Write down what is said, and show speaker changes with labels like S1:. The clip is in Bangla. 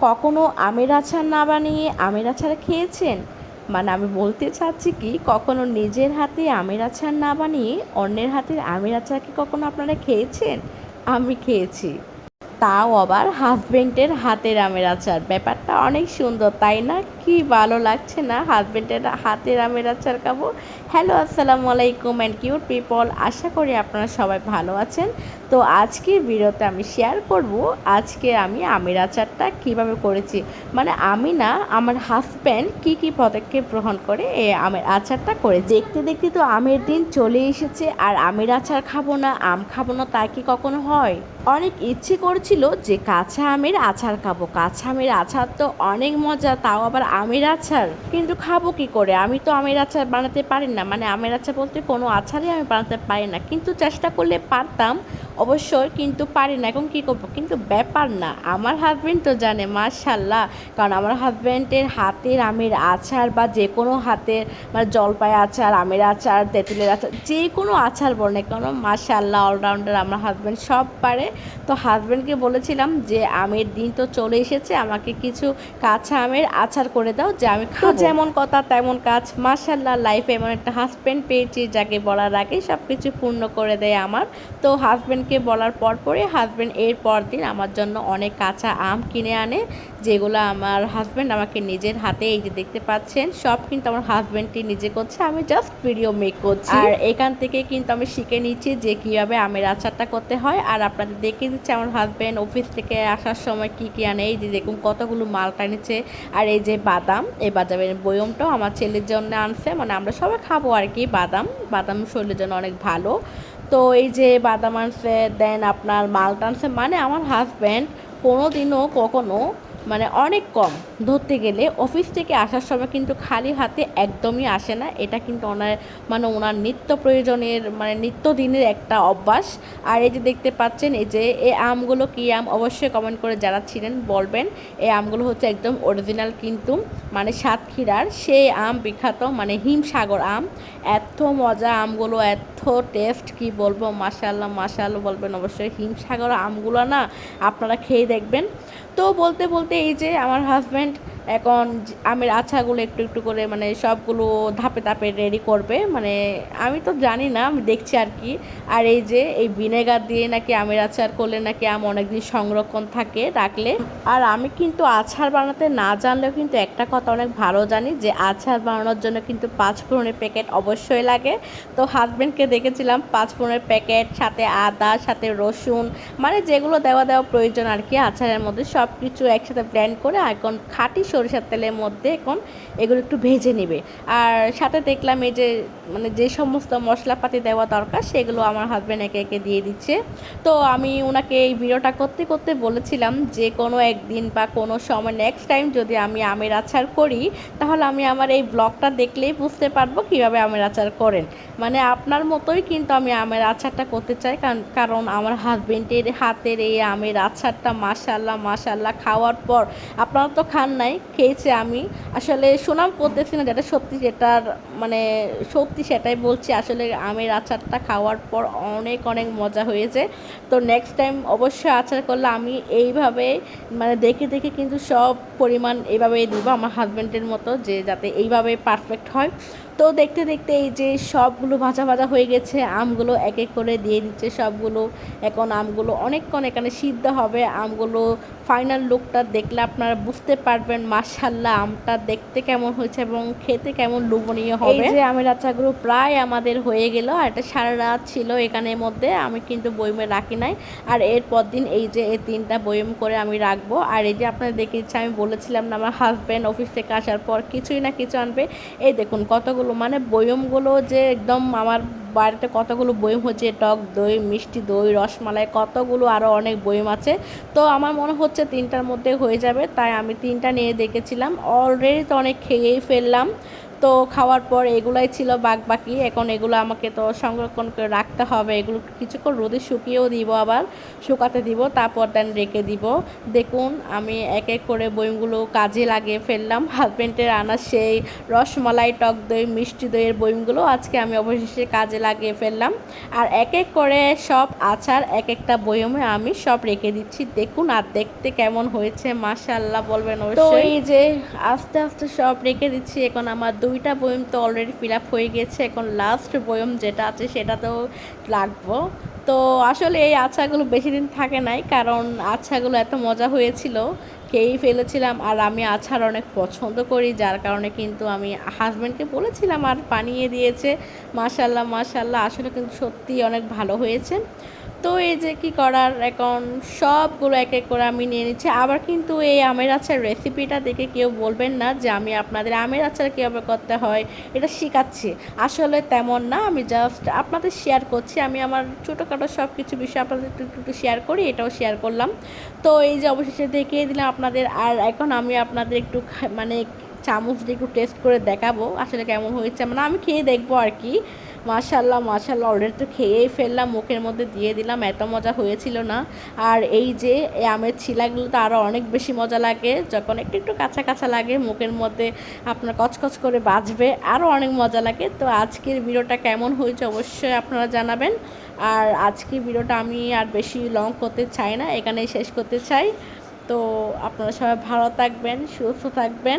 S1: কখনো আমের আচার না বানিয়ে আমের আচার খেয়েছেন? মানে আমি বলতে চাচ্ছি কি, কখনো নিজের হাতে আমের আচার না বানিয়ে অন্যের হাতের আমের আচার কি কখনো আপনারা খেয়েছেন? আমি খেয়েছি। তাও আবার হাজব্যান্ডের হাতের আমের আচার। ব্যাপারটা অনেক সুন্দর, তাই না? কি ভালো লাগছে না? হাজবেন্ডের হাতের আমের আচার খাব। হ্যালো আসসালামু আলাইকুম অ্যান্ড কিউট পিপল আশা করি আপনারা সবাই ভালো আছেন। তো আজকের ভিডিওতে আমি শেয়ার করব, আজকে আমি আমের আচারটা কীভাবে করেছি। মানে আমি না, আমার হাজব্যান্ড কি কি পদক্ষেপ গ্রহণ করে এই আমের আচারটা করে দেখতে দেখতে তো আমের দিন চলে এসেছে, আর আমের আচার খাব না, আম খাব না, তা কি কখনো হয়? অনেক ইচ্ছে করছিল যে কাঁচা আমের আচার খাব। কাঁচা আমের আচার তো অনেক মজা, তাও আবার আমের আচার? কিন্তু খাব কি করে? আমি তো আমের আচার বানাতে পারি না। মানে আমের আচার বলতে কোনো আচারই আমি বানাতে পারি না। কিন্তু চেষ্টা করলে পারতাম। অবশ্যই কিন্তু পারি না। এখন কী করব? কিন্তু ব্যাপার না। আমার হাজব্যান্ড তো জানে মার্শাল্লাহ কারণ আমার হাজব্যান্ডের হাতের আমের আচার বা যে কোনো হাতের মানে জলপাই আচার আমের আচার তেঁতুলের আচার যে কোনো আচার বলে কেন মার্শাল্লাহ অলরাউন্ডার আমার হাজব্যান্ড সব পারে। তো হাজব্যান্ডকে বলেছিলাম যে আমের দিন তো চলে এসেছে আমাকে কিছু কাঁচা আমের আচার করে দাও যে আমি খাব যেমন কথা তেমন কাজ। মার্শাল্লাহ লাইফে এমন একটা হাজব্যান্ড পেয়েছি যাকে বলার আগে সব কিছু পূর্ণ করে দেয় আমার। তো হাজব্যান্ডকে বলার পর পরে হাজব্যান্ড এর পর দিন আমার জন্য অনেক কাঁচা আম কিনে আনে যেগুলো আমার হাজব্যান্ড আমাকে নিজের হাতে এই যে দেখতে পাচ্ছেন সব কিন্তু আমার হাজব্যান্ডটি নিজে করছে আমি জাস্ট ভিডিও মেক করছি। আর এখান থেকে কিন্তু আমি শিখে নিচ্ছি যে কীভাবে আমের আচারটা করতে হয়। আর আপনাদের দেখিয়ে দিচ্ছে আমার হাজব্যান্ড অফিস থেকে আসার সময় কি কি আনে এই যে দেখুন কতগুলো মাল টানিছে আর এই যে বাদাম এই বাদামের বয়মটাও আমার ছেলের জন্য আনছে মানে আমরা সবাই খাব আর কি বাদাম। বাদাম শরীরের জন্য অনেক ভালো। তো এই যে বাদাম আনছে দেন আপনার মালটা আনছে মানে আমার হাজব্যান্ড কোনো দিনও কখনো মানে অনেক কম। ধরতে গেলে অফিস থেকে আসার সময় কিন্তু খালি হাতে একদমই আসে না। এটা কিন্তু ওনার মানে ওনার নিত্য প্রয়োজনের মানে নিত্যদিনের একটা অভ্যাস। আর এই যে দেখতে পাচ্ছেন, এই যে এই আমগুলো কী আম, অবশ্যই কমেন্ট করে যারা ছিলেন বলবেন। এই আমগুলো হচ্ছে একদম অরিজিনাল কিন্তু মানে সাতক্ষীরার। সেই আম বিখ্যাত মানে হিমসাগর আম। এত মজা আমগুলো এত টেস্ট কি বলব? মাশাল্লাহ মাশাল্লাহ বলবেন অবশ্যই। হিমসাগর আমগুলো না আপনারা খেয়ে দেখবেন। তো বলতে বলতে এই যে আমার হাজব্যান্ড এখন আমের আচাগুলো একটু একটু করে মানে সবগুলো ধাপে ধাপে রেডি করবে। মানে আমি তো জানি না, আমি দেখছি আর কি। আর এই যে, এই ভিনেগার দিয়ে নাকি আমের আচার করলে নাকি আম অনেকদিন সংরক্ষণ থাকে, রাখলে। আর আমি কিন্তু আচার বানাতে না জানলেও কিন্তু একটা কথা অনেক ভালো জানি যে আচার বানানোর জন্য কিন্তু পাঁচ ফোড়নের প্যাকেট অবশ্যই লাগে। তো হাজব্যান্ডকে দেখেছিলাম, পাঁচ ফোড়নের প্যাকেট সাথে আদা, সাথে রসুন মানে যেগুলো দেওয়া দেওয়া প্রয়োজন আর কি আচারের মধ্যে সব কিছু একসাথে ব্লেন্ড করে এখন খাঁটি সরিষার তেলের মধ্যে এখন এগুলো একটু ভেজে নেবে। আর সাথে দেখলাম এই যে মানে যে সমস্ত মশলাপাতি দেওয়া দরকার, সেগুলো আমার হাজব্যান্ড একে একে দিয়ে দিচ্ছে। তো আমি ওনাকে এই ভিডিওটা করতে করতে বলেছিলাম যে, কোনো একদিন বা কোনো সময় নেক্সট টাইম যদি আমি আমের আচার করি, তাহলে আমি আমার এই ব্লগটা দেখলেই বুঝতে পারব কীভাবে আমের আচার করেন। মানে আপনার মতোই কিন্তু আমি আমের আচারটা করতে চাই, কারণ কারণ আমার হাজব্যান্ডের হাতের এই আমের আচারটা মাশাল্লাহ মাশাল্লাহ খাওয়ার পর আপনারা তো খান নাই খেয়েছে আমি। আসলে সুনাম করতেছি না যেটা সত্যি, যেটার মানে সত্যি সেটাই বলছি। আসলে আমের আচারটা খাওয়ার পর অনেক অনেক মজা হয়েছে। তো নেক্সট টাইম অবশ্যই আচার করলে আমি এইভাবে মানে দেখে দেখে কিন্তু সব পরিমাণ এইভাবেই দিব আমার হাজব্যান্ডের মতো, যে যাতে এইভাবে পারফেক্ট হয়। তো দেখতে দেখতে এই যে সবগুলো ভাজা ভাজা হয়ে গেছে আমগুলো এক এক করে দিয়ে দিচ্ছে সবগুলো। এখন আমগুলো অনেকক্ষণ এখানে সিদ্ধ হবে আমগুলো ফাইনাল লুকটা দেখলে আপনারা বুঝতে পারবেন মাশাল্লাহ আমটা দেখতে কেমন হয়েছে এবং খেতে কেমন লোভনীয় হবে। এই যে আমের আচারগুলো প্রায় আমাদের হয়ে গেল আর এটা সারা রাত ছিল এখানের মধ্যে আমি কিন্তু বইমে রাখি নাই। আর এরপর দিন এই যে এই তিনটা বয়ম করে আমি রাখব। আর এই যে আপনাদের দেখে আমি বলেছিলাম না আমার হাজব্যান্ড অফিস থেকে আসার পর কিছুই না কিছু আনবে। এই দেখুন কতগুলো মানে বয়মগুলো যে একদম আমার বাড়িতে কতগুলো বয়ম হচ্ছে, টক দই, মিষ্টি দই, রসমালাই, কতগুলো আরও অনেক বয়ম আছে। তো আমার মনে হচ্ছে তিনটার মধ্যে হয়ে যাবে, তাই আমি তিনটা নিয়ে দেখেছিলাম। অলরেডি তো অনেক খেয়েই ফেললাম। তো খাওয়ার পর এগুলাই ছিল বাক বাকি এখন এগুলো আমাকে তো সংরক্ষণ করে রাখতে হবে। এগুলো কিছুক্ষণ রোদে শুকিয়েও দিব আবার শুকাতে দিব তারপর দেন রেখে দিব। দেখুন আমি এক এক করে বইমগুলো কাজে লাগিয়ে ফেললাম। হাজব্যান্ডের আনা সেই রসমালাই টক দই মিষ্টি দইয়ের বইমগুলো আজকে আমি অবশেষে কাজে লাগিয়ে ফেললাম। আর এক এক করে সব আচার এক একটা বয়মে আমি সব রেখে দিচ্ছি। দেখুন আর দেখতে কেমন হয়েছে মাশাল্লাহ বলবেন তো। এই যে আস্তে আস্তে সব রেখে দিচ্ছি এখন আমার দুইটা বয়ম তো অলরেডি ফিল আপ হয়ে গেছে। এখন লাস্ট বয়ম যেটা আছে সেটা তো লাগবো। তো আসলে এই আচাগুলো বেশি দিন থাকে নাই, কারণ আচাগুলো এত মজা হয়েছিল, খেয়েই ফেলেছিলাম। আর আমি আচার অনেক পছন্দ করি, যার কারণে কিন্তু আমি হাজব্যান্ডকে বলেছিলাম, আর বানিয়ে দিয়েছে। মাশাল্লাহ মাশাল্লাহ আসলে কিন্তু সত্যি অনেক ভালো হয়েছে। তো এই যে কি করার, এখন সবগুলো এক এক করে আমি নিয়ে নিচ্ছি। আবার কিন্তু এই আমের আচার রেসিপিটা দেখে কেউ বলবেন না যে আমি আপনাদের আমের আচার কীভাবে করতে হয়, এটা শেখাচ্ছি। আসলে তেমন না, আমি জাস্ট আপনাদের শেয়ার করছি। আমি আমার ছোটোখাটো সব কিছু বিষয় আপনাদের একটু একটু শেয়ার করি, এটাও শেয়ার করলাম। তো এই যে অবশেষে দেখিয়ে দিলাম আপনাদের, আর এখন আমি আপনাদের একটু মানে চামচ দিয়ে একটু টেস্ট করে দেখাবো, আসলে কেমন হয়েছে। মানে আমি খেয়ে দেখব আর কি। মাশাল্লাহ মাশাল্লাহ অলরেডি তো খেয়েই ফেললাম, মুখের মধ্যে দিয়ে দিলাম, এত মজা হয়েছিল না। আর এই যে আমের ছিলাগুলো তো আরও অনেক বেশি মজা লাগে, যখন একটু একটু কাঁচা কাঁচা লাগে, মুখের মধ্যে আপনার কচকচ করে বাজবে আরও অনেক মজা লাগে। তো আজকের ভিডিওটা কেমন হয়েছে অবশ্যই আপনারা জানাবেন। আর আজকের ভিডিওটা আমি আর বেশি লং করতে চাই না, এখানেই শেষ করতে চাই। তো আপনারা সবাই ভালো থাকবেন, সুস্থ থাকবেন।